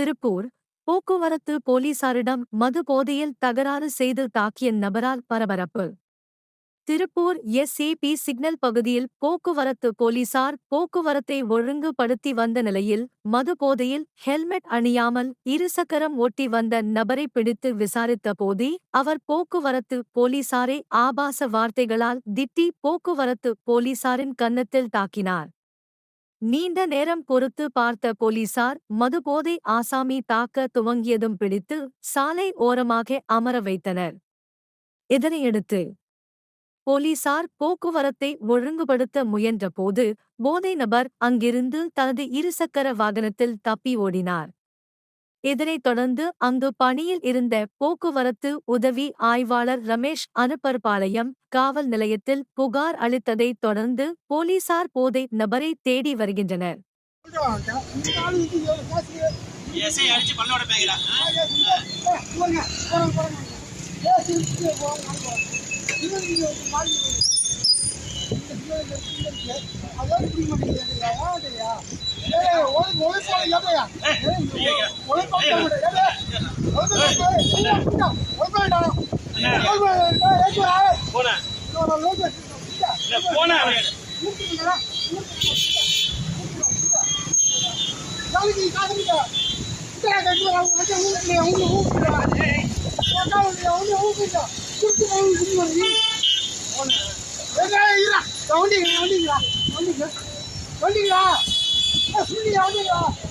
திருப்பூர் போக்குவரத்து போலீசாரிடம் மது போதையில் தகராறு செய்து தாக்கிய நபரால் பரபரப்பு. திருப்பூர் எஸ்ஏபி சிக்னல் பகுதியில் போக்குவரத்து போலீசார் போக்குவரத்தை ஒழுங்குபடுத்தி வந்த நிலையில் மது போதையில் ஹெல்மெட் அணியாமல் இருசக்கரம் ஓட்டி வந்த நபரை பிடித்து விசாரித்த போதே அவர் போக்குவரத்து போலீசாரை ஆபாச வார்த்தைகளால் திட்டி போக்குவரத்து போலீசாரின் கன்னத்தில் தாக்கினார். நீண்ட நேரம் பொறுத்து பார்த்த போலீசார் மதுபோதை ஆசாமி தாக்க துவங்கியதும் பிடித்து சாலை ஓரமாக அமர வைத்தனர். இதனையடுத்து போலீசார் போக்குவரத்தை ஒழுங்குபடுத்த முயன்றபோது போதை நபர் அங்கிருந்து தனது இருசக்கர வாகனத்தில் தப்பி ஓடினார். இதனைத் தொடர்ந்து அங்கு பணியில் இருந்த போக்குவரத்து உதவி ஆய்வாளர் ரமேஷ் அனுப்பர்பாளையம் காவல் நிலையத்தில் புகார் அளித்ததைத் தொடர்ந்து போலீசார் போதை நபரை தேடி வருகின்றனர். எஸ்ஐ அடிச்சு பல்லோட பேங்கிறா 有力量，有力量，有力量，有力量，有力量，有力。